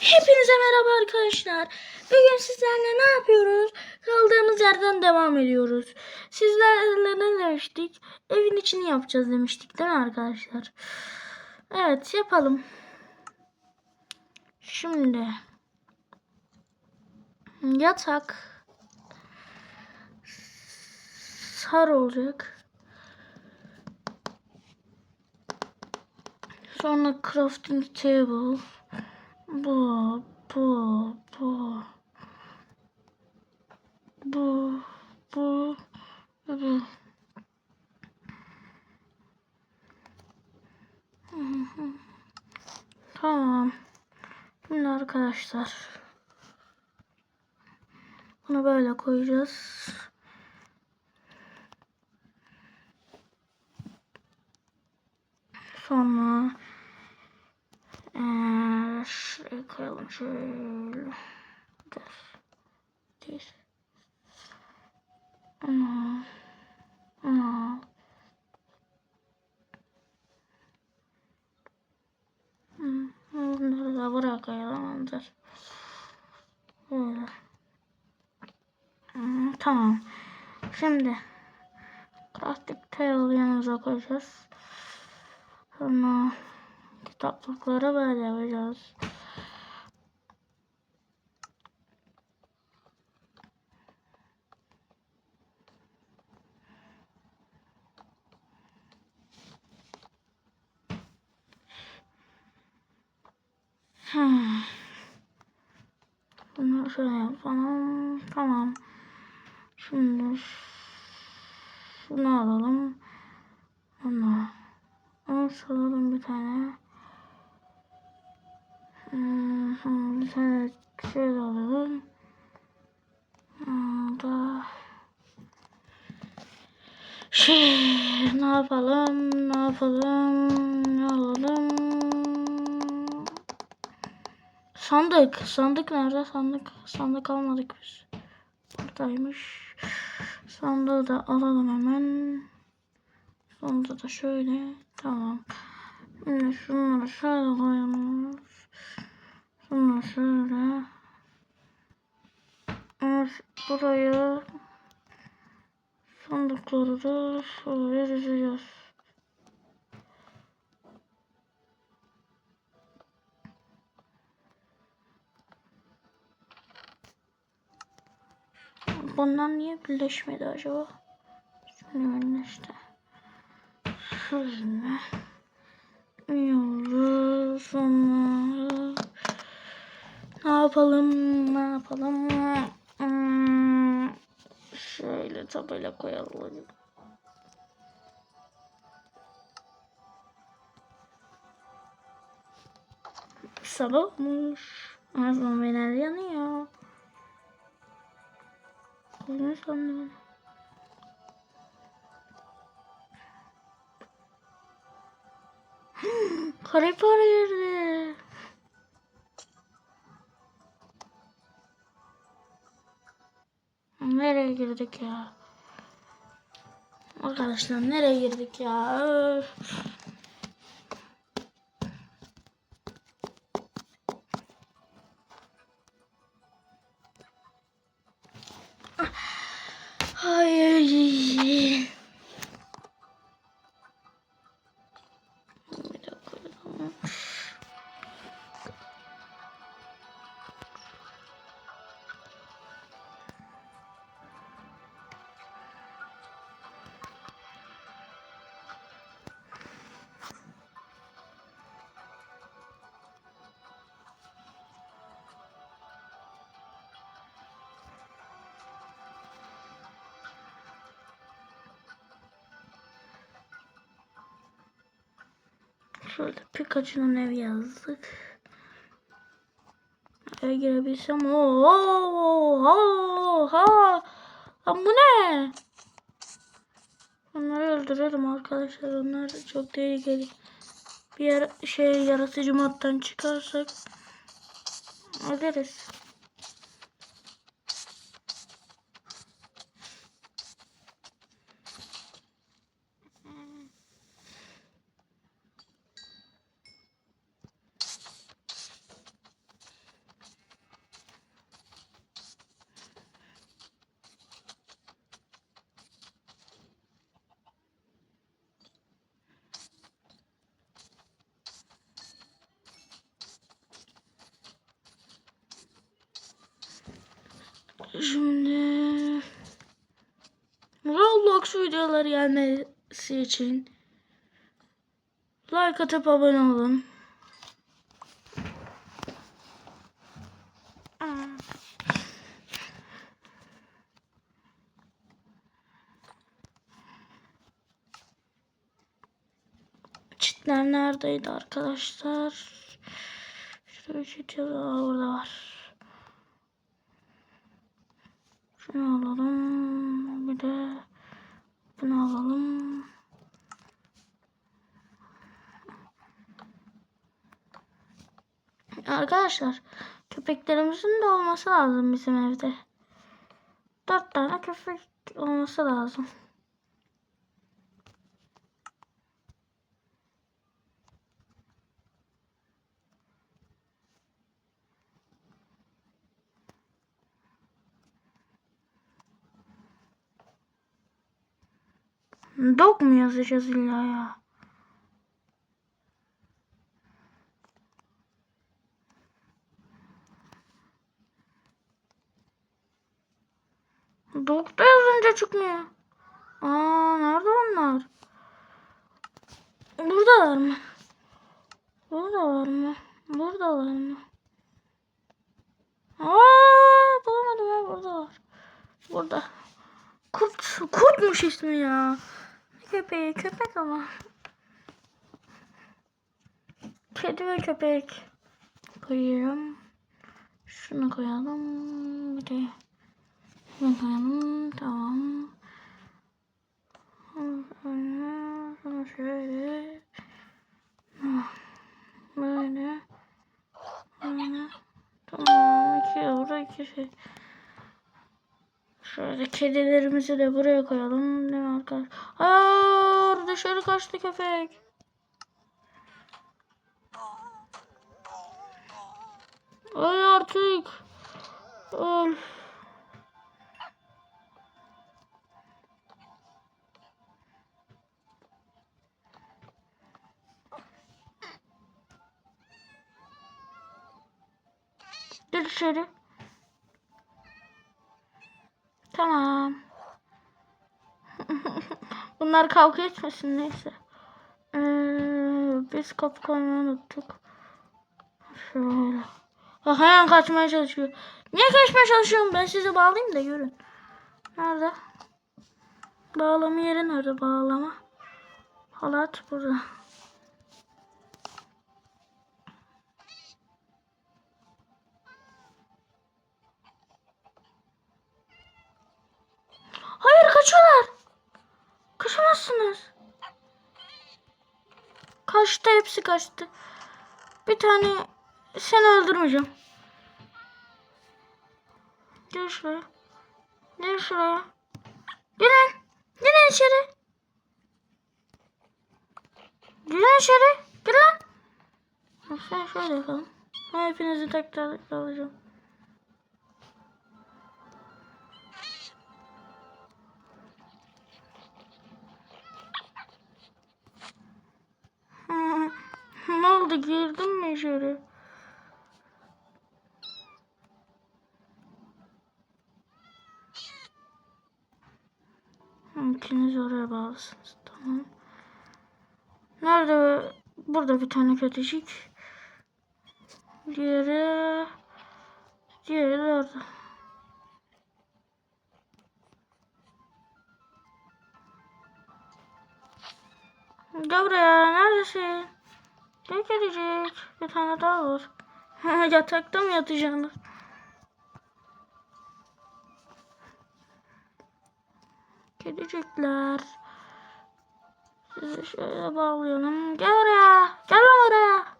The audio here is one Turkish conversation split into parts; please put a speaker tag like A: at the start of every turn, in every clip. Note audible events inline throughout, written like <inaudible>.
A: Hepinize merhaba arkadaşlar. Bugün sizlerle ne yapıyoruz? Kaldığımız yerden devam ediyoruz. Sizlerle ne demiştik? Evin içini yapacağız demiştik değil mi arkadaşlar? Evet yapalım. Şimdi yatak sarı olacak. Sonra crafting table. Bu, bu, bu. Bu, bu, bu. Tamam. Şimdi arkadaşlar. Bunu böyle koyacağız. Sonra şuraya koyalım şöyle. Dur. Değil. Ana. Ana. Bunları da koyalım. Dur. Böyle. Tamam. Şimdi crafting table yanımıza koyacağız. Sonra kitaplıkları böyle yapacağız. Bunu şöyle yapalım. Tamam. Şimdi şunu alalım. Onu. Onu alalım bir tane. Hmm, bir tane şöyle alalım. Da şey ne yapalım ne yapalım ne alalım sandık. Sandık nerede? Sandık sandık almadık biz. Buradaymış. Sandığı da alalım hemen. Sandığı da şöyle tamam. Şimdi şunları şöyle koyalım. Şunları şöyle. Evet, buraya sandıkları da şöyle dizeceğiz. Bunlar niye birleşmedi acaba? Şimdi birleşti. Şöyle. Yiyoruz. Sonra ne yapalım? Ne yapalım? Hmm, şöyle tabela koyalım. Sabah olmuş. Ağzım fener yanıyor. Bunu sandım. <gasps> Kare. Nereye girdik ya? Arkadaşlar nereye girdik ya? Öf. Şöyle Pikachu'nun evi yazdık. Eve girebilsem. Oha! Lan bu ne? Onları öldürelim arkadaşlar. Onlar çok tehlikeli. Bir yer şey yaratıcı moddan çıkarsak öldürürüz. Şimdi Roblox videoları gelmesi için like atıp abone olun. Çitler neredeydi arkadaşlar? Şurada bir çit Burada var. Şunu alalım. Bir de bunu alalım. Arkadaşlar köpeklerimizin de olması lazım bizim evde. Dört tane köpek olması lazım. Dog mu yazacağız illa ya? Dog da yazınca çıkmıyor. Aa nerede onlar? Buradalar mı? Buradalar mı? Buradalar mı? Aa bulamadım ya buradalar. Burada. Kurt, kurtmuş ismi ya. Köpeği köpek ama. Kedi ve köpek. Koyuyorum. Şunu koyalım. Bir de şunu koyalım. Tamam. Şunu şöyle. Böyle. Böyle. Tamam. İki yavru iki şey. Şöyle kedilerimizi de buraya koyalım. Ne var arkadaş? Hayır dışarı kaçtı köpek. Öl artık. Öl. Gir dışarı. Bunlar kavga etmesin neyse. Ee, biz kapı unuttuk. Şöyle. Ha, hemen kaçmaya çalışıyor. Niye kaçmaya çalışıyorum? Ben sizi bağlayayım da görün. Nerede? Bağlama yeri nerede bağlama? Halat burada. Kaçtı hepsi kaçtı. Bir tane seni öldürmeyeceğim. Gel şuraya. Gel şuraya. Girin. Girin içeri. Girin içeri. Gir lan. Sen şöyle yapalım. Hepinizi tekrar alacağım. Oldu girdin mi içeri? İkiniz oraya bağlısınız. Tamam. Nerede? Burada bir tane kötücük. Diğeri... Diğeri de orada. Gel. Neredesin? Gel gelecek. Bir tane daha var. <laughs> Yatakta mı yatacaksınız? Kedicikler. Sizi şöyle bağlayalım. Gel oraya. Gel oraya.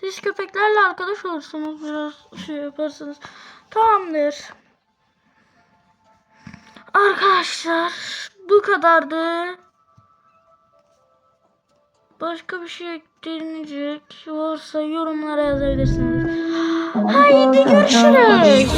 A: Siz köpeklerle arkadaş olursunuz. Biraz şey yaparsınız. Tamamdır. Arkadaşlar bu kadardı. Başka bir şey eklenecek varsa yorumlara yazabilirsiniz. Haydi görüşürüz.